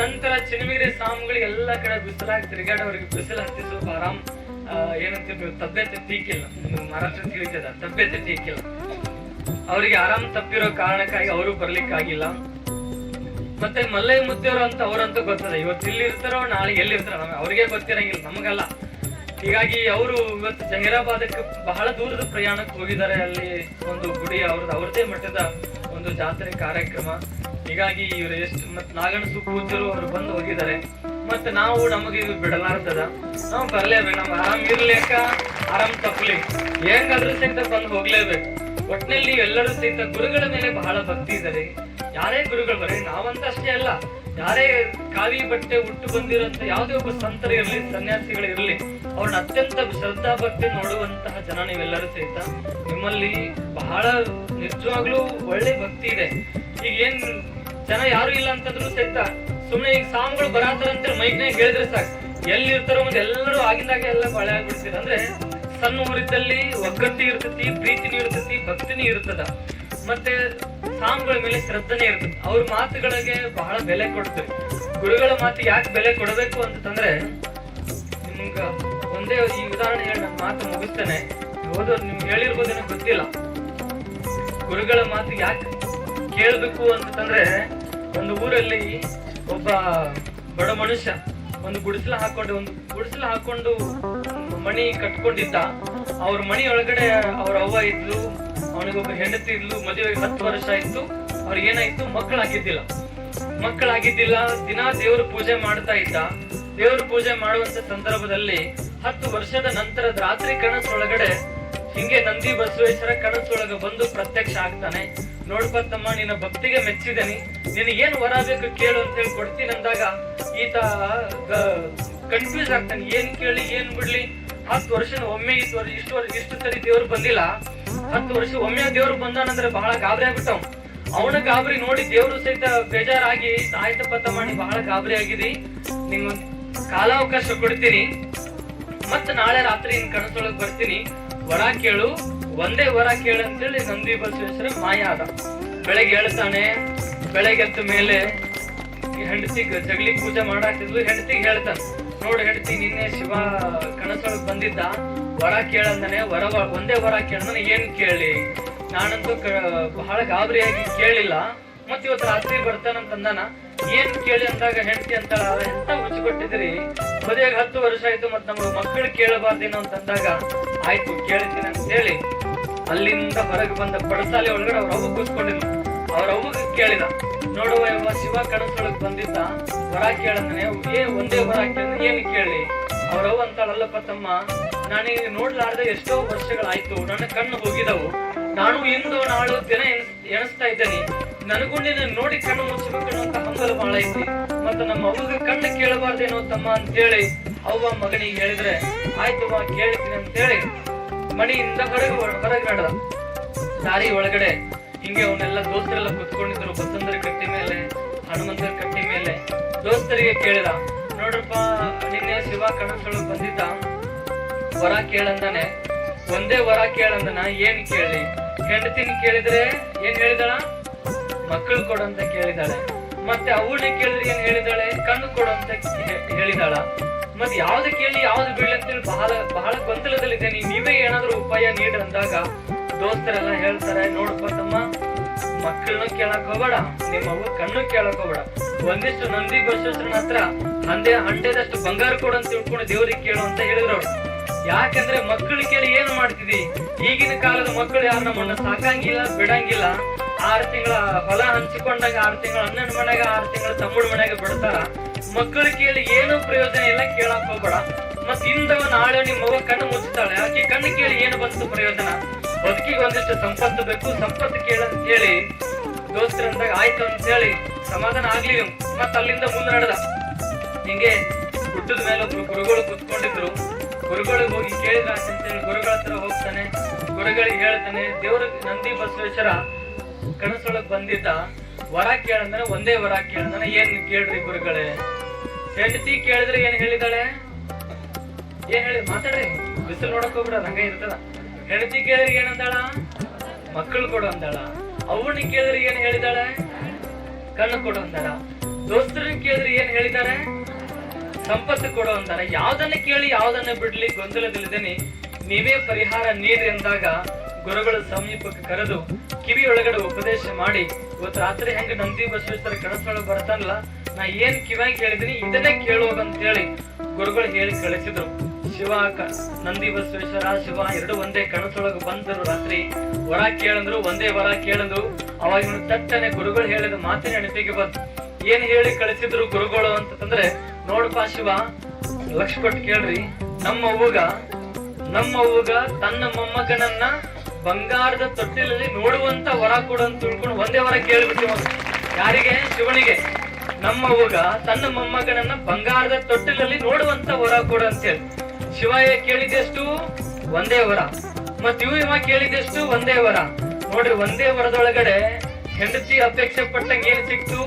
ನಂತರ ಚಿನಮಿರಿ ಸಾಮುಗಳು ಎಲ್ಲ ಕಡೆ ಬಿಸಿಲಾಗಿ ತಿರುಗಾಡೋರಿಗೆ ಬಿಸಿಲು ಹತ್ತಿ ಸ್ವಲ್ಪ ಆರಾಮ್ ಏನಂತೀವಿ ನೀವು ಟೀಕಿಲ್ಲ ಮಹಾರಾಷ್ಟ್ರ ತಿಳಿತದ ತಬ್ಯತೆ ತೀಕಿಲ್ಲ. ಅವರಿಗೆ ಆರಾಮ್ ತಪ್ಪಿರೋ ಕಾರಣಕ್ಕಾಗಿ ಅವರು ಬರ್ಲಿಕ್ಕಾಗಿಲ್ಲ. ಮತ್ತೆ ಮಲ್ಲೈ ಮುದ್ದೆಯವರು ಅಂತ ಅವರಂತೂ ಗೊತ್ತದ, ಇವತ್ತು ಇಲ್ಲಿ ಇರ್ತಾರೋ ನಾಳೆ ಎಲ್ಲಿ ಇರ್ತಾರೋ ನಮಗೆ ಅವ್ರಿಗೆ ಗೊತ್ತಿರಂಗಿಲ್ಲ, ನಮಗಲ್ಲ. ಹೀಗಾಗಿ ಅವರು ಇವತ್ತು ಜಹೀರಾಬಾದಕ್ಕೆ ಬಹಳ ದೂರದ ಪ್ರಯಾಣಕ್ಕೆ ಹೋಗಿದ್ದಾರೆ, ಅಲ್ಲಿ ಒಂದು ಗುಡಿ ಅವ್ರದ್ದು ಅವ್ರದೇ ಮಟ್ಟದ ಒಂದು ಜಾತ್ರೆ ಕಾರ್ಯಕ್ರಮ. ಹೀಗಾಗಿ ಇವರು ಎಷ್ಟು ಮತ್ತೆ ನಾಗಣಸು ಪೂಜ್ಯರು ಅವರು ಬಂದು ಹೋಗಿದ್ದಾರೆ. ಮತ್ತೆ ನಾವು ನಮಗೆ ಇದು ಬಿಡಲಾರ್ತದ ನಾವು ಬರ್ಲೇಬೇಕು, ನಮ್ಗೆ ಆರಾಮ್ ಇರ್ಲಿಕ್ಕ ಆರಾಮ್ ತಪ್ಪಲಿ ಹೆಂಗಾದ್ರೂ ಸಹಿತ ಬಂದು ಹೋಗ್ಲೇಬೇಕು. ಒಟ್ಟಿನಲ್ಲಿ ಎಲ್ಲರೂ ಸಹಿತ ಗುರುಗಳ ಮೇಲೆ ಬಹಳ ಭಕ್ತಿ ಇದ್ದಾರೆ ಯಾರೇ ಗುರುಗಳು ಬರೀ, ನಾವಂತ ಅಷ್ಟೇ ಅಲ್ಲ. ಯಾರೇ ಕಾವಿ ಬಟ್ಟೆ ಉಟ್ಟು ಬಂದಿರುವಂತ ಯಾವುದೇ ಒಬ್ಬ ಸಂತರು ಇರಲಿ, ಸನ್ಯಾಸಿಗಳು ಇರಲಿ ಅವ್ರನ್ನ ಅತ್ಯಂತ ಶ್ರದ್ಧಾ ಭಕ್ತಿ ನೋಡುವಂತಹ ಜನ ನೀವೆಲ್ಲರೂ ಸಹಿತ. ನಿಮ್ಮಲ್ಲಿ ಬಹಳ ನಿಜವಾಗ್ಲೂ ಒಳ್ಳೆ ಭಕ್ತಿ ಇದೆ. ಈಗ ಏನ್ ಜನ ಯಾರು ಇಲ್ಲ ಅಂತಂದ್ರು ಸಹಿತ ಸುಮ್ಮನೆ ಈಗ ಸಾಮ್ಗಳು ಬರಾತಾರಂತ ಮೈಕ್ನೇ ಹೇಳಿದ್ರೆ ಸಾಕು. ಎಲ್ಲಿ ಇರ್ತಾರೋ ಮುಂದೆ ಎಲ್ಲರೂ ಆಗಿಂದಾಗ ಎಲ್ಲ ಬಾಳೆ ಆಗ್ಬಿಡ್ತೀರ. ಅಂದ್ರೆ ಸಣ್ಣ ಊರಿದ್ದಲ್ಲಿ ಒಗ್ಗಟ್ಟಿ ಇರ್ತತಿ, ಪ್ರೀತಿನೂ ಇರ್ತತಿ, ಭಕ್ತಿನೂ ಇರ್ತದ. ಮತ್ತೆ ಸಾಮ್ಗಳ ಮೇಲೆ ಶ್ರದ್ಧನೆ ಇರ್ತದೆ. ಅವ್ರ ಮಾತುಗಳಿಗೆ ಬಹಳ ಬೆಲೆ ಕೊಡ್ತೇವೆ. ಗುರುಗಳ ಮಾತು ಯಾಕೆ ಬೆಲೆ ಕೊಡಬೇಕು ಅಂತಂದ್ರೆ ನಿಮ್ಗ ಒಂದೇ ಈ ಉದಾಹರಣೆ ಹೇಳಿ ನನ್ನ ಮಾತು ಮುಗಿಸ್ತೇನೆ. ಓದೋರು ನಿಮ್ಗೆ ಹೇಳಿರ್ಬೋದೇನೋ ಗೊತ್ತಿಲ್ಲ. ಗುರುಗಳ ಮಾತು ಯಾಕೆ ಕೇಳಬೇಕು ಅಂತಂದ್ರೆ, ಒಂದು ಊರಲ್ಲಿ ಒಬ್ಬ ಬಡ ಮನುಷ್ಯ ಒಂದು ಗುಡಿಸಲ ಹಾಕೊಂಡು, ಒಂದು ಗುಡಿಸಲ ಹಾಕೊಂಡು ಮಣಿ ಕಟ್ಕೊಂಡಿದ್ದ. ಅವ್ರ ಮಣಿ ಒಳಗಡೆ ಅವ್ರ ಅವ್ವ ಇದ್ಲು, ಅವನಿಗೊಬ್ಬ ಹೆಂಡತಿ ಇದ್ಲು ಮದುವೆಗೆ ಹತ್ತು ವರ್ಷ ಆಯ್ತು. ಅವ್ರಿಗೆ ಏನಾಯ್ತು? ಮಕ್ಕಳಾಗಿದ್ದಿಲ್ಲ. ಮಕ್ಕಳಾಗಿದ್ದಿಲ್ಲ, ದಿನಾ ದೇವ್ರ ಪೂಜೆ ಮಾಡ್ತಾ ಇದ್ದ. ದೇವ್ರ ಪೂಜೆ ಮಾಡುವಂತ ಸಂದರ್ಭದಲ್ಲಿ ಹತ್ತು ವರ್ಷದ ನಂತರದ ರಾತ್ರಿ ಕನಸೊಳಗಡೆ ಹಿಂಗೆ ನಂದಿ ಬಸವೇಶ್ವರ ಕನಸೊಳಗ ಬಂದು ಪ್ರತ್ಯಕ್ಷ ಆಗ್ತಾನೆ. ನೋಡ್ಪ ತಮ್ಮ ನಿನ್ನ ಭಕ್ತಿಗೆ ಮೆಚ್ಚಿದನಿ. ನಿನಗೇನು ವರ ಬೇಕು ಕೇಳು ಅಂತ ಹೇಳಿ ಕೊಡ್ತೀನಿ ಅಂದಾಗ ಈತ ಕನ್ಫ್ಯೂಸ್ ಆಗ್ತಾನೆ. ಏನ್ ಕೇಳಿ, ಏನ್ ಬಿಡ್ಲಿ? ಹತ್ತು ವರ್ಷದ ಒಮ್ಮೆ ಇಷ್ಟು ವರ್ಷ ಇಷ್ಟು ಸರಿ ದೇವ್ರು ಬಂದಿಲ್ಲ. ಹತ್ತು ವರ್ಷ ಒಮ್ಮೆ ದೇವ್ರು ಬಂದಾನಂದ್ರೆ ಬಹಳ ಗಾಬರಿ ಆಗ್ಬಿಟ್ಟವ್. ಅವನ ಗಾಬರಿ ನೋಡಿ ದೇವ್ರು ಸಹಿತ ಬೇಜಾರಾಗಿ ಆಯ್ತಪ್ಪ ತಮ್ಮ ನೀ ಬಹಳ ಗಾಬರಿ ಆಗಿದೆ. ನಿಮ್ಗೊಂದು ಕಾಲಾವಕಾಶ ಕೊಡ್ತೀನಿ. ಮತ್ತ ನಾಳೆ ರಾತ್ರಿ ನಿನ್ ಕನಸೊಳಗ್ ಬರ್ತೀನಿ. ವರ ಕೇಳು, ಒಂದೇ ವರ ಕೇಳು ಅಂತೇಳಿ ನಂದಿ ಬಸವೇಶ್ವರ ಮಾಯ ಆದ ಬೆಳಗ್ಗೆ ಹೇಳ್ತಾನೆ, ಬೆಳಗ್ಗೆ ಎದ್ದ ಮೇಲೆ ಹೆಂಡತಿ ಜಗಲಿ ಪೂಜೆ ಮಾಡಾಕಿದ್ಲು ಹೆಂಡತಿಗೆ ಹೇಳ್ತಾನ. ನೋಡು ಹೆಂಡತಿ, ನಿನ್ನೆ ಶಿವ ಕನಸೊಳಗ್ ಬಂದಿದ್ದ, ವರ ಕೇಳಂದನೆ ವರ ಒಂದೇ ವರ ಕೇಳಂದನೆ ಏನ್ ಕೇಳಿ? ನಾನಂತೂ ಬಹಳ ಗಾಬರಿಯಾಗಿ ಕೇಳಿಲ್ಲ. ಮತ್ ಇವತ್ತು ರಾತ್ರಿ ಬರ್ತಾನಂತ ಅಂದಾನ? ಏನ್ ಕೇಳಿ ಅಂದಾಗ ಹೆಂಡತಿ ಅಂತ ಎಂತ ಹುಚ್ಚು ಕೊಟ್ಟಿದ್ರಿ ಮದುವೆಗೆ ಹತ್ತು ವರ್ಷ ಆಯ್ತು ಮತ್ ನಮ್ಗೆ ಮಕ್ಕಳು ಕೇಳಬಾರ್ದೇನೋ ಅಂತ ಅಂದಾಗ, ಆಯ್ತು ಕೇಳ್ತೀನಿ ಅಂತ ಹೇಳಿ ಅಲ್ಲಿಂದ ಹೊರಗೆ ಬಂದ ಪಡಸಾಲೆ ಒಳಗಡೆ ಅವ್ರ ಅವ್ವ ಕೂತ್ಕೊಂಡಿದ್ರು ಅವ್ರ ಅವ್ವಗೆ ಕೇಳಿದ ನೋಡುವ ಎಂಬ ಶಿವ ಕನಸೊಳಗ್ ಬಂದಿದ್ದ ಹೊರ ಕೇಳಂದನೆ, ಏ, ಒಂದೇ ಹೊರ ಕೇಳ ಏನ್ ಕೇಳಿ? ಅವ್ರ ಅವ್ವ ಅಂತಾಳಲ್ಲಪ್ಪ ತಮ್ಮ ನಾನೀಗ ನೋಡ್ಲಾರ್ದೆ ಎಷ್ಟೋ ವರ್ಷಗಳಾಯ್ತು, ನನ್ನ ಕಣ್ಣು ಹೋಗಿದವು ನಾನು ಇಂದು, ನಾಳು, ದಿನ ಎಣಿಸ್- ಎಣಿಸ್ತಾ ಇದ್ದೇನೆ. ನನಗೂ ನೋಡಿ ಕಣ್ಣು ಮುಚ್ಚಬೇಕು ಹಂಬಲ ಬಹಳ ಐತಿ ಮತ್ತು ನಮ್ಮ ಅವ್ವಗೆ ಕಣ್ಣು ಕೇಳಬಾರ್ದೇನೋ ತಮ್ಮ ಅಂತೇಳಿ ಅವ್ವ ಮಗನಿಗೆ ಹೇಳಿದ್ರೆ, ಆಯ್ತು ಅವ್ವ, ಕೇಳ್ತೀನಿ ಅಂತೇಳಿ ಮನೆಯಿಂದ ಹೊರಗೆ ಹೊರಗೆ ನಡೆದ. ದಾರಿ ಒಳಗಡೆ ಹಿಂಗೆ ಅವನ್ನೆಲ್ಲ ದೋಸ್ತರೆಲ್ಲ ಕುತ್ಕೊಂಡಿದ್ರು ಬಸಂದ್ರ ಕಟ್ಟಿ ಮೇಲೆ, ಹನುಮಂತರ ಕಟ್ಟಿ ಮೇಲೆ. ದೋಸ್ತರಿಗೆ ಕೇಳಿದ, ನೋಡ್ರಪ್ಪ, ನಿನ್ನೆ ಶಿವ ಕನಸೊಳಗ್ ಬಂದಿದ್ದ. ವರ ಕೇಳಂದಾನೆ ಒಂದೇ ವರ ಕೇಳಂದನ ಏನ್ ಕೇಳಿ? ಹೆಂಡತಿನ ಕೇಳಿದ್ರೆ ಏನ್ ಹೇಳಿದಳ? ಮಕ್ಕಳು ಕೊಡು ಅಂತ ಕೇಳಿದಾಳೆ. ಮತ್ತೆ ಅವಳಿ ಕೇಳಿದ್ರೆ ಏನ್ ಹೇಳಿದಾಳೆ? ಕಣ್ಣು ಕೊಡು ಅಂತ ಹೇಳಿದಾಳ. ಮತ್ತೆ ಯಾವ್ದು ಕೇಳಿ ಯಾವ್ದು ಬಿಡ್ಲಿ ಅಂತೇಳಿ ಬಹಳ ಬಹಳ ಗೊಂದಲದಲ್ಲಿದ್ದೇನೆ ನೀವೇ ಏನಾದ್ರೂ ಉಪಾಯ ನೀಡ್ರಿ ಅಂದಾಗ ದೋಸ್ತರೆಲ್ಲ ಹೇಳ್ತಾರೆ, ನೋಡಪ್ಪ ತಮ್ಮ, ಮಕ್ಕಳನ್ನ ಕೇಳಕ್ ಹೋಗ್ಬೇಡ, ನಿಮ್ಮ ಅವ್ವ ಕಣ್ಣು ಕೇಳಕ್ ಹೋಗ್ಬೇಡ. ಒಂದಿಷ್ಟು ನಂದಿ ಬಸವೇಶ್ವರನ ಹತ್ರ ಹಂದೆ, ಹಂಡೆದಷ್ಟು ಬಂಗಾರ ಕೊಡು ಅಂತ ತಿಳ್ಕೊಂಡು ದೇವ್ರಿಗೆ ಕೇಳು ಅಂತ ಹೇಳಿದ್ರು ಅವ್ರು. ಯಾಕಂದ್ರೆ ಮಕ್ಕಳು ಕೇಳಿ ಏನ್ ಮಾಡ್ತಿದಿ? ಈಗಿನ ಕಾಲದ ಮಕ್ಕಳು ಯಾರು? ನಮ್ಮನ್ನ ಸಾಕಂಗಿಲ್ಲ, ಬಿಡಂಗಿಲ್ಲ. ಆರು ತಿಂಗಳ ಹೊಲ ಹಂಚಿಕೊಂಡಾಗ ಆರು ತಿಂಗಳ ಅಣ್ಣನ ಮನೆಗ ಆರು ತಿಂಗಳ ತಮ್ಮನ ಮನೆಗೆ ಬಿಡ್ತಾರ. ಮಕ್ಕಳು ಕೇಳಿ ಏನು ಪ್ರಯೋಜನ ಇಲ್ಲ ಕೇಳಕ್ ಹೋಗ್ಬೇಡ. ಮತ್ ಇಂದವ ನಾಳೆ ನಿಮ್ಮ ಮಗ ಕಣ್ಣು ಮುಚ್ಚುತ್ತಾಳೆ ಆಕೆ ಕಣ್ಣು ಕೇಳಿ ಏನು ಬಂತು ಪ್ರಯೋಜನ? ಬದುಕಿಗೆ ಒಂದಿಷ್ಟು ಸಂಪತ್ತು ಬೇಕು. ಸಂಪತ್ತು ಕೇಳ ಅಂತ ಹೇಳಿ ದೋಸ್ತರಂದಾಗ ಆಯ್ತು ಅಂತ ಹೇಳಿ ಸಮಾಧಾನ ಆಗ್ಲಿ ಮತ್ತ ಅಲ್ಲಿಂದ ಮುಂದೆ ನಡೆದ. ಹಿಂಗೆ ಗುಡ್ಡದ ಮೇಲೆ ಒಬ್ರು ಗುರುಗಳು ಕುತ್ಕೊಂಡಿದ್ರು. ಗುರುಗಳಿಗೆ ಹೋಗಿ ಕೇಳಿದ ಅಂತೇಳಿ ಗುರುಗಳ ಹತ್ರ ಹೋಗ್ತಾನೆ, ಗುರುಗಳಿಗೆ ಹೇಳ್ತಾನೆ ದೇವ್ರ ನಂದಿ ಬಸವೇಶ್ವರ ಕನಸೊಳಗ್ ಬಂದಿದ್ದ ವರ ಕೇಳಂದ್ರೆ ಒಂದೇ ವರ ಕೇಳಂದ್ರೆ ಏನ್ ಕೇಳ್ರಿ ಗುರುಗಳೇ? ಹೆಂಡತಿ ಕೇಳಿದ್ರೆ ಏನ್ ಹೇಳಿದಾಳೆ? ಏನ್ ಹೇಳಿ ಮಾತಾಡ್ರಿ, ಬಿಸಿಲು ನೋಡಕ್ ಹೋಗ್ಬಿಡ ಹಂಗ ಇರ್ತದ. ಹೆಂಡತಿ ಕೇಳಿದ್ರೆ ಏನಂದಾಳ ಮಕ್ಕಳು ಕೊಡು ಅಂದಾಳ. ಅವನ್ನ ಕೇಳಿದ್ರೆ ಏನ್ ಹೇಳಿದಾಳೆ? ಕಣ್ಣು ಕೊಡು ಅಂದಾಳ. ದೋಸ್ತರನ್ನ ಕೇಳಿದ್ರೆ ಏನ್ ಹೇಳಿದಾರೆ ಸಂಪತ್ತು ಕೊಡು ಅಂದಾರ ಯಾವ್ದನ್ನ ಕೇಳಿ ಯಾವ್ದನ್ನ ಬಿಡ್ಲಿ ಗೊಂದಲದಲ್ಲಿದ್ದೇನೆ, ನೀವೇ ಪರಿಹಾರ ನೀಡಿ ಎಂದಾಗ ಗುರುಗಳು ಸಮೀಪಕ್ಕೆ ಕರೆದು ಕಿವಿಯೊಳಗಡೆ ಉಪದೇಶ ಮಾಡಿ, ಇವತ್ತು ರಾತ್ರಿ ಹೆಂಗ ನಂದಿ ಬಸವೇಶ್ವರ ಕನಸೊಳಗೆ ಬರ್ತಾನಲ್ಲ? ನಾ ಏನ್ ಕಿವಿಯಾಗಿ ಹೇಳಿದೀನಿ ಇದನ್ನೇ ಕೇಳುವಾಗ ಅಂತ ಹೇಳಿ ಗುರುಗಳು ಹೇಳಿ ಕಳಿಸಿದ್ರು. ಶಿವ ನಂದಿ ಬಸವೇಶ್ವರ ಶಿವ, ಎರಡು ಒಂದೇ ಕನಸೊಳಗೆ ಬಂದರು ರಾತ್ರಿ. ವರ ಕೇಳಂದ್ರು, ಒಂದೇ ವರ ಕೇಳಂದ್ರು. ಅವಾಗ ಇವನು ತಟ್ಟನೆ ಗುರುಗಳು ಹೇಳಿದ ಮಾತಿನ ನೆನಪಿಗೆ ಬಂತು. ಏನ್ ಹೇಳಿ ಕಳಿಸಿದ್ರು ಗುರುಗಳು ಅಂತಂದ್ರೆ, ನೋಡಪ್ಪ ಶಿವ ಲಕ್ಷ ಕೊಟ್ಟು ಕೇಳ್ರಿ, ನಮ್ಮ ಅವ್ವಗ ನಮ್ಮ ಅವ್ವಗ ತನ್ನ ಮೊಮ್ಮಗನನ್ನ ಬಂಗಾರದ ತೊಟ್ಟಿಲಲ್ಲಿ ನೋಡುವಂತ ವರ ಕೊಡು ಅಂತ ತಿಳ್ಕೊಂಡು ಒಂದೇ ವರ ಕೇಳ್ಬಿಟ್ಟಿವ ಯಾರಿಗೆ? ಶಿವನಿಗೆ. ನಮ್ಮ ಹೋಗ ತನ್ನ ಮೊಮ್ಮಗನನ್ನ ಬಂಗಾರದ ತೊಟ್ಟಿಲಲ್ಲಿ ನೋಡುವಂತ ವರ ಕೊಡು ಅಂತೇಳಿ ಶಿವ ಕೇಳಿದೆಷ್ಟು ಒಂದೇ ವರ. ಮತ್ ಇವು ಇವ ಕೇಳಿದೆಷ್ಟು ಒಂದೇ ವರ. ನೋಡ್ರಿ, ಒಂದೇ ವರದೊಳಗಡೆ ಹೆಂಡತಿ ಅಪೇಕ್ಷೆ ಪಟ್ಟಂಗೆ ಏನ್ ಸಿಕ್ತು?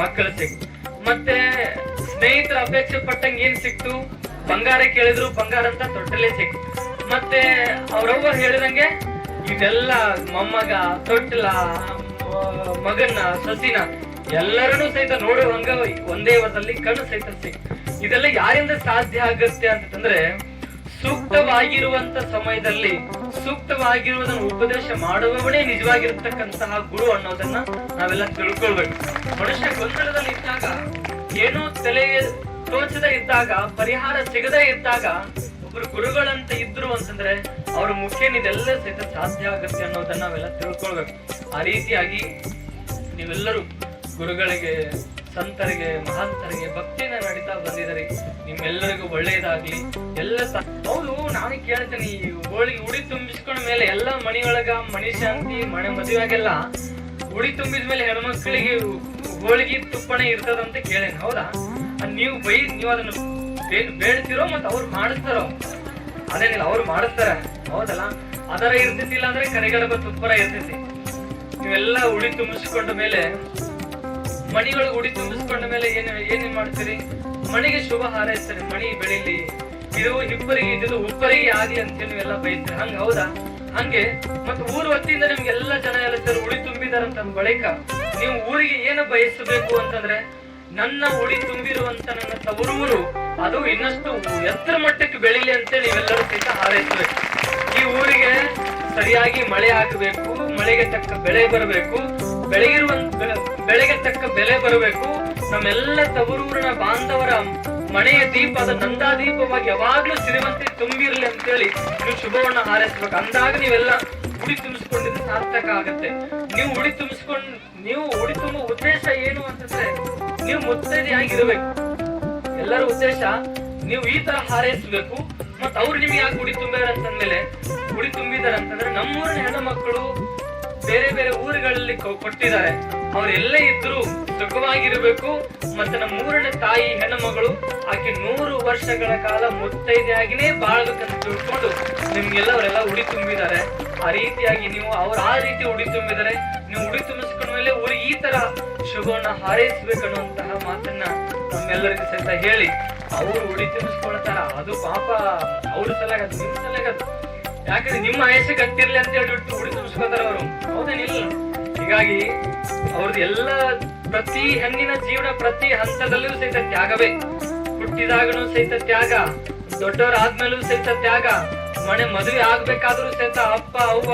ಮಕ್ಕಳು ಸಿಕ್ತು. ಮತ್ತೆ ಸ್ನೇಹಿತರ ಅಪೇಕ್ಷೆ ಪಟ್ಟಂಗೆ ಏನ್ ಸಿಕ್ತು? ಬಂಗಾರ ಕೇಳಿದ್ರು ಬಂಗಾರ ಅಂತ ತೊಟ್ಟಲೇ ಸಿಕ್ತು. ಮತ್ತೆ ಅವ್ರವ್ವ ಹೇಳಿದಂಗೆ ಇದೆಲ್ಲ ಮೊಮ್ಮಗ, ತೊಟ್ಲ ಮ- ಮಗನ ಸಸಿನ ಎಲ್ಲರನ್ನೂ ಸಹಿತ ನೋಡುವಂಗ ಒಂದೇ ವರದಲ್ಲಿ ಕಣ್ಣು ಸಹಿತ ಇದೆಲ್ಲ ಯಾರಿಂದ ಸಾಧ್ಯ ಆಗುತ್ತೆ ಅಂತಂದ್ರೆ ಸೂಕ್ತವಾಗಿರುವಂತ ಸಮಯದಲ್ಲಿ ಸೂಕ್ತವಾಗಿರುವುದನ್ನು ಉಪದೇಶ ಮಾಡುವವನೇ ನಿಜವಾಗಿರ್ತಕ್ಕಂತಹ ಗುರು ಅನ್ನೋದನ್ನ ನಾವೆಲ್ಲ ತಿಳ್ಕೊಳ್ಬೇಕು. ಮನುಷ್ಯ ಗೊಂದಲದಲ್ಲಿ ಇದ್ದಾಗ, ಏನೋ ತಲೆಗೆ ತೋಚದೆ ಇದ್ದಾಗ, ಪರಿಹಾರ ಸಿಗದೇ ಇದ್ದಾಗ ಒಬ್ರು ಗುರುಗಳಂತ ಇದ್ರು ಅಂತಂದ್ರೆ ಅವ್ರ ಮುಖೇನ ಇದೆಲ್ಲ ಸಹಿತ ಸಾಧ್ಯ ಆಗುತ್ತೆ ಅನ್ನೋದನ್ನ ನಾವೆಲ್ಲ ತಿಳ್ಕೊಳ್ಬೇಕು. ಆ ರೀತಿಯಾಗಿ ನೀವೆಲ್ಲರೂ ಗುರುಗಳಿಗೆ, ಸಂತರಿಗೆ, ಮಹಾಂತರಿಗೆ ಭಕ್ತಿನ ನಡೀತಾ ಬಂದಿದ್ದಾರೆ. ನಿಮ್ಮೆಲ್ಲರಿಗೂ ಒಳ್ಳೇದಾಗ್ಲಿ. ಎಲ್ಲ ಹೌದು, ನಾನು ಕೇಳ್ತೇನೆ, ಈ ಹೋಳಿಗೆ ಉಡಿ ತುಂಬಿಸ್ಕೊಂಡ ಮೇಲೆ ಎಲ್ಲ ಮನೆಯೊಳಗ ಮಣಿ ಶಾಂತಿ ಮನೆ ಮದುವೆಗೆಲ್ಲ ಉಡಿ ತುಂಬಿದ ಮೇಲೆ ಹೆಣ್ಮಕ್ಳಿಗೆ ಹೋಳಿಗೆ ತುಪ್ಪಣೆ ಇರ್ತದಂತ ಕೇಳೇನೆ, ಹೌದಾ? ನೀವು ಬೈ, ನೀವು ಅದನ್ನ ಬೇಡ್ತಿರೋ ಮತ್ತೆ ಅವ್ರು ಮಾಡಿಸ್ತಾರೋ? ಅದೇನಿಲ್ಲ ಅವ್ರು ಮಾಡಿಸ್ತಾರ. ಹೌದಲ್ಲ? ಅದರ ಇರ್ತಿದ್ದಿಲ್ಲ ಅಂದ್ರೆ ಕರಿಗಡಬ ತುಪ್ಪರ ಇರ್ತೈತಿ ನೀವೆಲ್ಲ ಉಡಿ ತುಂಬಿಸ್ಕೊಂಡ ಮೇಲೆ, ಮಣಿಗಳು ಉಡಿ ತುಂಬಿಸ್ಕೊಂಡ ಮೇಲೆ ಏನು ಏನೇನ್ ಮಾಡ್ತೀರಿ? ಮಣಿಗೆ ಶುಭ ಹಾರೈಸ್ತಾರೆ, ಮಣಿ ಬೆಳಿಲಿ. ಇದು ಇಬ್ಬರಿಗೆ ಇದು ಉಬ್ಬರಿಗೆ ಆಗಿ ಅಂತ ನೀವೆಲ್ಲ ಬೈತಾರೆ. ಹಂಗ ಹೌದಾ? ಹಂಗೆ, ಮತ್ತೆ ಊರ್ ಹೊತ್ತಿಂದ ನಿಮ್ಗೆಲ್ಲ ಜನ ಎಲ್ಲ ಸರ್ ಉಳಿ ತುಂಬಿದಾರಂತ ಬಳಿಕ ನೀವು ಊರಿಗೆ ಏನು ಬಯಸಬೇಕು ಅಂತಂದ್ರೆ, ನನ್ನ ಉಳಿ ತುಂಬಿರುವಂತ ನನ್ನ ತವರೂರು ಅದು ಇನ್ನಷ್ಟು ಎತ್ತರ ಮಟ್ಟಕ್ಕೆ ಬೆಳಿಲಿ ಅಂತೇಳಿ ನೀವೆಲ್ಲರೂ ಸಹಿತ ಹಾರೈಸಬೇಕು. ಈ ಊರಿಗೆ ಸರಿಯಾಗಿ ಮಳೆ ಆಗಬೇಕು ಮಳೆಗೆ ತಕ್ಕ ಬೆಳೆ ಬರಬೇಕು ಬೆಳೆಗಿರುವ ಬೆಳೆಗೆ ತಕ್ಕ ಬೆಲೆ ಬರಬೇಕು. ನಮ್ಮೆಲ್ಲ ತವರೂರಿನ ಬಾಂಧವರ ಮನೆಯ ದೀಪ, ಅದ ನಂದಾ ದೀಪವಾಗಿ ಯಾವಾಗ್ಲೂ ಸಿರಿವಂತೆ ತುಂಬಿರ್ಲಿ ಅಂತೇಳಿ ನೀವು ಶುಭವನ್ನ ಹಾರೈಸ್ಬೇಕು. ಅಂದಾಗ ನೀವೆಲ್ಲ ಉಡಿ ತುಂಬಿಸ್ಕೊಂಡಿದ್ರೆ ಸಾರ್ಥಕ ಆಗುತ್ತೆ. ನೀವು ಉಡಿ ತುಂಬಿಸ್ಕೊಂಡ್, ನೀವು ಉಡಿ ತುಂಬೋ ಉದ್ದೇಶ ಏನು ಅಂತಂದ್ರೆ, ನೀವು ಮುತ್ತೈದೆಯಾಗಿರ್ಬೇಕು. ಎಲ್ಲರ ಉದ್ದೇಶ ನೀವು ಈ ತರ ಹಾರೈಸಬೇಕು ಮತ್ ಅವ್ರು ನಿಮ್ಗೆ ಯಾಕೆ ಗುಡಿ ತುಂಬಿದಾರೆ ಅಂತಂದ್ಮೇಲೆ ಗುಡಿ ತುಂಬಿದಾರೆ ಅಂತಂದ್ರೆ ನಮ್ಮೂರಿನ ಹೆಣ್ಣು ಮಕ್ಕಳು ಬೇರೆ ಬೇರೆ ಊರುಗಳಲ್ಲಿ ಕೊಟ್ಟಿದ್ದಾರೆ. ಅವ್ರೆಲ್ಲೇ ಇದ್ರು ಸುಖವಾಗಿರ್ಬೇಕು ಮತ್ತೆ ನಮ್ಮ ಊರಿನ ತಾಯಿ ಹೆಣ್ಣು ಮಗಳು ಆಕೆ ನೂರು ವರ್ಷಗಳ ಕಾಲ ಮುತ್ತೈದೆಯಾಗಿನೇ ಬಾಳ್ಬೇಕಂತ ತಿಳ್ಕೊಂಡು ನಿಮ್ಗೆಲ್ಲ ಅವರೆಲ್ಲ ಉಡಿ ತುಂಬಿದ್ದಾರೆ. ಆ ರೀತಿಯಾಗಿ ನೀವು ಅವ್ರು ಆ ರೀತಿ ಉಡಿ ತುಂಬಿದರೆ ನೀವು ಉಡಿ ತುಂಬಿಸ್ಕೊಂಡ ಮೇಲೆ ಊರಿಗೆ ಈ ತರ ಶುಭವನ್ನ ಹಾರೈಸ್ಬೇಕನ್ನುವಂತಹ ಮಾತನ್ನ ನಮ್ಮೆಲ್ಲರಿಗೂ ಸಹಿತ ಹೇಳಿ, ಅವ್ರು ಉಡಿ ತಿನ್ನಿಸ್ಕೊಳ್ತಾರ. ಅದು ಪಾಪ ಅವ್ರ ಸಲಗದು ನಿಮ್ ಯಾಕಂದ್ರೆ ನಿಮ್ಮ ಆಯಸ್ಸು ಗಟ್ಟಿರ್ಲಿ ಅಂತ ಹೇಳಿಬಿಟ್ಟು ಉಡಿ ತುಂಬಿಸ್ಕೊತಾರ ಅವರು. ಹೌದೇನಿಲ್ಲ? ಹೀಗಾಗಿ ಅವ್ರದ್ದು ಎಲ್ಲ ಪ್ರತಿ ಹೆಣ್ಣಿನ ಜೀವನ ಪ್ರತಿ ಹಂತದಲ್ಲೂ ಸಹಿತ ತ್ಯಾಗವೇ. ಹುಟ್ಟಿದಾಗನೂ ಸಹಿತ ತ್ಯಾಗ, ದೊಡ್ಡವರಾದ್ಮೇಲೂ ಸಹಿತ ತ್ಯಾಗ, ಮನೆ ಮದುವೆ ಆಗ್ಬೇಕಾದ್ರೂ ಸಹಿತ ಅಪ್ಪ, ಅವ್ವ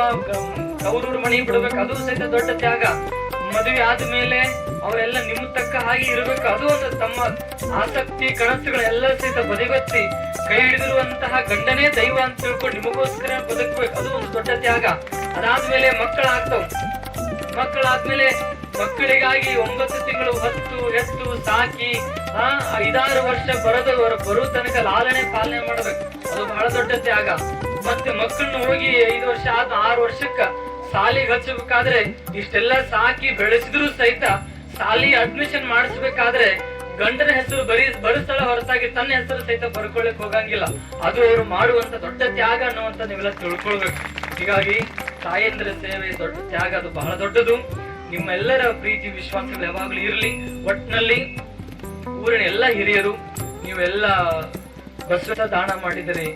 ಗೌರವ್ರ ಮನೆ ಬಿಡ್ಬೇಕು, ಅದು ಸಹಿತ ದೊಡ್ಡ ತ್ಯಾಗ. ಮದುವೆ ಆದ್ಮೇಲೆ ಅವರೆಲ್ಲ ನಿಮ್ಮ ತಕ್ಕ ಹಾಗೆ ಇರಬೇಕು. ಅದು ಒಂದು ತಮ್ಮ ಆಸಕ್ತಿ, ಕನಸುಗಳೆಲ್ಲ ಸಹಿತ ಬದಿಗೊತ್ತಿ ಕೈ ಹಿಡಿದಿರುವಂತಹ ಗಂಡನೇ ದೈವ ಅಂತ ತಿಳ್ಕೊಂಡು ನಿಮಗೋಸ್ಕರ ಬದುಕಬೇಕು. ಅದು ಒಂದು ದೊಡ್ಡ ತ್ಯಾಗ. ಅದಾದ್ಮೇಲೆ ಮಕ್ಕಳಾಗ್ತವ್. ಮಕ್ಕಳಾದ್ಮೇಲೆ ಮಕ್ಕಳಿಗಾಗಿ ಒಂಬತ್ತು ತಿಂಗಳು ಹತ್ತು, ಎತ್ತು, ಸಾಕಿ, ಆ, ಐದಾರು ವರ್ಷ ಬರೋದು ಬರೋ ತನಕ ಲಾಲನೆ ಪಾಲನೆ ಮಾಡ್ಬೇಕು. ಅದು ಬಹಳ ದೊಡ್ಡ ತ್ಯಾಗ. ಮತ್ತೆ ಮಕ್ಕಳನ್ನ ಹೋಗಿ ಐದು ವರ್ಷ ಆದ ಆರು ವರ್ಷಕ್ಕ ಸಾಲಿಗೆ ಹಚ್ಚಬೇಕಾದ್ರೆ ಇಷ್ಟೆಲ್ಲ ಸಾಕಿ ಬೆಳೆಸಿದ್ರು ಸಹಿತ ಸಾಲಿ ಅಡ್ಮಿಷನ್ ಮಾಡಿಸ್ಬೇಕಾದ್ರೆ ಗಂಡನ ಹೆಸರು ಬರೀ ಬರಿಸ್ತಳ ಹೊರತಾಗಿ ತನ್ನ ಹೆಸರು ಸಹಿತ ಬರ್ಕೊಳ್ಳಕ್ ಹೋಗಂಗಿಲ್ಲ. ಅದು ಅವರು ಮಾಡುವಂತ ದೊಡ್ಡ ತ್ಯಾಗ ಅನ್ನುವಂತ ನೀವೆಲ್ಲ ತಿಳ್ಕೊಳ್ಬೇಕು. ಹೀಗಾಗಿ ತಾಯಂದ್ರ ಸೇವೆ ದೊಡ್ಡ ತ್ಯಾಗ, ಅದು ಬಹಳ ದೊಡ್ಡದು. ನಿಮ್ಮೆಲ್ಲರ ಪ್ರೀತಿ, ವಿಶ್ವಾಸಗಳು ಯಾವಾಗ್ಲೂ ಇರಲಿ. ಒಟ್ನಲ್ಲಿ ಊರಿನ ಎಲ್ಲ ಹಿರಿಯರು, ನೀವೆಲ್ಲ ಬಸವ ದಾನ ಮಾಡಿದರೆ